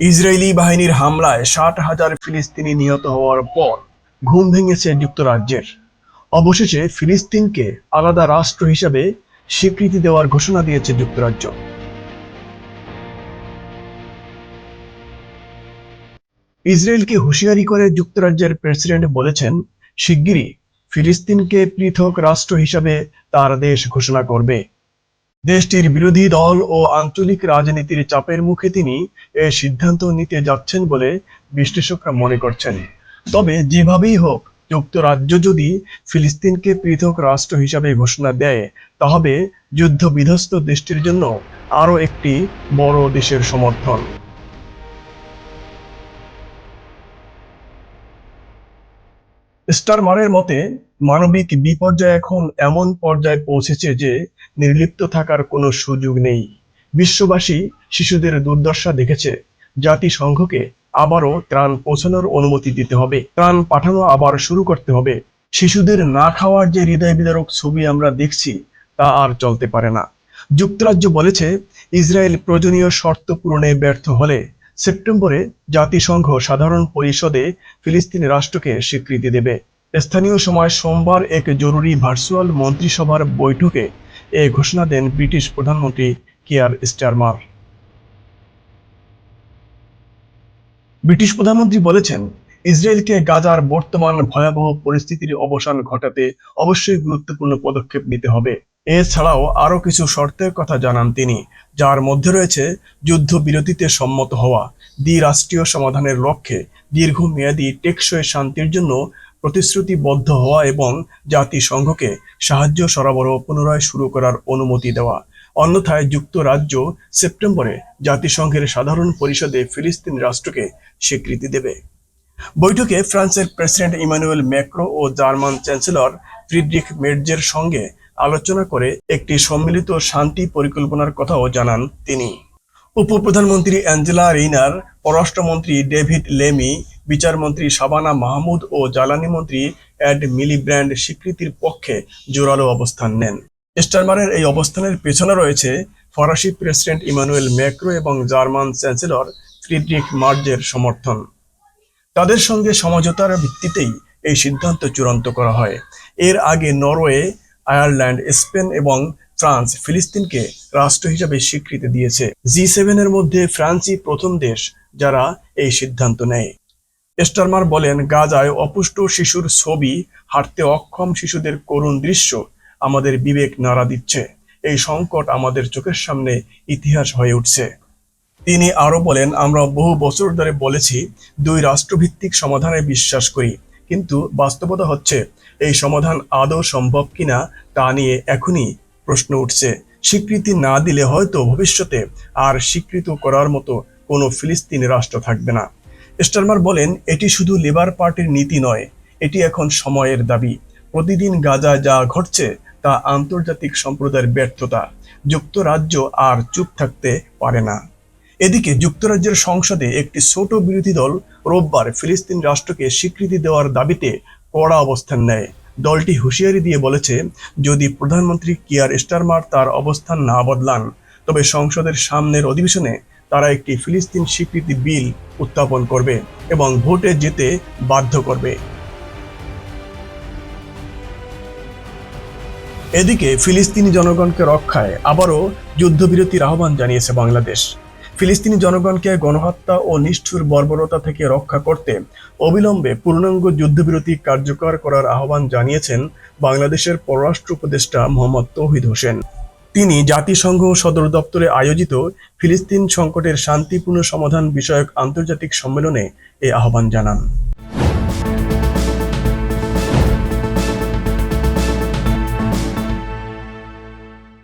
Israeli বাহিনীর হামলায় ষাট হাজার ফিলিস্তিনি নিহত হওয়ার পর ঘুম ভেঙেছে যুক্তরাজ্যের। অবশেষে ফিলিস্তিনকে আলাদা রাষ্ট্র হিসাবে স্বীকৃতি দেওয়ার ঘোষণা দিয়েছে যুক্তরাজ্য। ইসরায়েলকে হুঁশিয়ারি করে যুক্তরাজ্যের প্রেসিডেন্ট বলেছেন, শিগগিরই ফিলিস্তিনকে পৃথক রাষ্ট্র হিসাবে তার দেশ ঘোষণা করবে। দেশটির বিরোধী দল ও আঞ্চলিক রাজনীতির চাপের মুখে তিনি এ সিদ্ধান্ত নিতে যাচ্ছেন বলে বিশ্লেষকরা মনে করছেন। তবে যেভাবেই হোক, যুক্তরাজ্য যদি ফিলিস্তিনকে পৃথক রাষ্ট্র হিসাবে ঘোষণা দেয়, তাহলে যুদ্ধ বিধ্বস্ত দেশটির জন্য আরও একটি বড় দেশের সমর্থন। স্টারমারের মতে, মানবিক বিপর্যয় এখন এমন পর্যায়ে পৌঁছেছে যে নির্লিপ্ত থাকার কোনো সুযোগ নেই। বিশ্ববাসী শিশুদের দুর্দশা দেখেছে। জাতিসংঘকে আবারও ত্রাণ পৌঁছানোর অনুমতি দিতে হবে। ত্রাণ পাঠানো আবার শুরু করতে হবে। শিশুদের না খাওয়ার যে হৃদয় বিদারক ছবি আমরা দেখছি, তা আর চলতে পারে না। যুক্তরাজ্য বলেছে, ইসরায়েল প্রয়োজনীয় শর্ত পূরণে ব্যর্থ হলে সেপ্টেম্বরে জাতিসংঘ সাধারণ পরিষদে ফিলিস্তিন রাষ্ট্রকে স্বীকৃতি দেবে। স্থানীয় সময় সোমবার এক জরুরি ভার্চুয়াল মন্ত্রিসভার বৈঠকে এ ঘোষণা দেন ব্রিটিশ প্রধানমন্ত্রী কিয়ার স্টারমার। ব্রিটিশ প্রধানমন্ত্রী বলেছেন, ইসরায়েলকে গাজার বর্তমান ভয়াবহ পরিস্থিতির অবসান ঘটাতে অবশ্যই গুরুত্বপূর্ণ পদক্ষেপ নিতে হবে। এছাড়াও আরও কিছু শর্তের কথা জানান তিনি, যার মধ্যে রয়েছে যুদ্ধবিরতিতে সম্মত হওয়া, দ্বিরাষ্ট্রীয় সমাধানের লক্ষ্যে দীর্ঘমেয়াদী টেকসই শান্তির জন্য প্রতিশ্রুতিবদ্ধ হওয়া এবং জাতিসংঘকে সাহায্য সরবরাহ পুনরায় শুরু করার অনুমতি দেওয়া। অন্যথায় যুক্তরাজ্য সেপ্টেম্বরে জাতিসংঘের সাধারণ পরিষদে ফিলিস্তিন রাষ্ট্রকে স্বীকৃতি দেবে। বৈঠকে ফ্রান্সের প্রেসিডেন্ট ইমানুয়েল ম্যাক্রো ও জার্মান চ্যান্সেলর ফ্রিডরিখ মেটজের সঙ্গে আলোচনা করে একটি সম্মিলিত শান্তি পরিকল্পনার কথাও জানান তিনি। উপপ্রধানমন্ত্রী অ্যাঞ্জেলা রেইনার পররাষ্ট্রমন্ত্রী ডেভিড লেমি, বিচারমন্ত্রী শাবানা মাহমুদ ও জ্বালানি মন্ত্রী এড মিলিব্র্যান্ড স্বীকৃতির পক্ষে জোরালো অবস্থান নেন। স্টারমারের এই অবস্থানের পেছনে রয়েছে ফরাসি প্রেসিডেন্ট ইমানুয়েল ম্যাক্রো এবং জার্মান চ্যান্সেলর ফ্রিডরিখ মার্জের সমর্থন। তাদের সঙ্গে সমঝোতার ভিত্তিতেই এই সিদ্ধান্ত চূড়ান্ত করা হয়। এর আগে নরওয়ে আয়ারল্যান্ড, স্পেন এবং ফ্রান্স ফিলিস্তিনকে রাষ্ট্র হিসাবে স্বীকৃতি দিয়েছে। জি সেভেনের মধ্যে ফ্রান্সই প্রথম দেশ যারা এই সিদ্ধান্ত নেয়। স্টারমার বলেন, গাজায় অপুষ্ট শিশুর ছবি হাঁটতে অক্ষম শিশুদের করুণ দৃশ্য আমাদের বিবেক নাড়া দিচ্ছে। এই সংকট আমাদের চোখের সামনে ইতিহাস হয়ে উঠছে। তিনি আরও বলেন, আমরা বহু বছর ধরে বলেছি, দুই রাষ্ট্রভিত্তিক সমাধানে বিশ্বাস করি। কিন্তু বাস্তবতা হচ্ছে, এই সমাধান আদৌ সম্ভব কিনা তা নিয়ে এখনই প্রশ্ন উঠছে। স্বীকৃতি না দিলে হয়তো ভবিষ্যতে আর স্বীকৃত করার মতো কোনো ফিলিস্তিনি রাষ্ট্র থাকবে না। স্টারমার বলেন, এটি শুধু লেবার পার্টির নীতি নয়, এটি এখন সময়ের দাবি। প্রতিদিন গাজা যা ঘটছে তা আন্তর্জাতিক সম্প্রদায়ের ব্যর্থতা, যুক্তরাজ্য আর চুপ থাকতে পারে না। এদিকে যুক্তরাজ্যের সংসদে একটি ছোট বিরোধী দল রোববার ফিলিস্তিন রাষ্ট্রকে স্বীকৃতি দেওয়ার দাবিতে কড়া অবস্থান নেয়। দলটি হুঁশিয়ারি দিয়ে বলেছে, যদি প্রধানমন্ত্রী কিয়ার স্টারমার তার অবস্থান না বদলান, তবে সংসদের সামনের অধিবেশনে তারা একটি ফিলিস্তিন স্বীকৃতি বিল উত্থাপন করবে এবং ভোটে যেতে বাধ্য করবে। এদিকে ফিলিস্তিনি জনগণকে রক্ষায় আবারও যুদ্ধবিরতির আহ্বান জানিয়েছে বাংলাদেশ। ফিলিস্তিনি জনগণকে গণহত্যা ও নিষ্ঠুর বর্বরতা থেকে রক্ষা করতে অবিলম্বে পূর্ণাঙ্গ যুদ্ধবিরতি কার্যকর করার আহ্বান জানিয়েছেন বাংলাদেশের পররাষ্ট্র উপদেষ্টা মোহাম্মদ তৌহিদ হোসেন। তিনি জাতিসংঘ সদর দপ্তরে আয়োজিত ফিলিস্তিন সংকটের শান্তিপূর্ণ সমাধান বিষয়ক আন্তর্জাতিক সম্মেলনে এ আহ্বান জানান।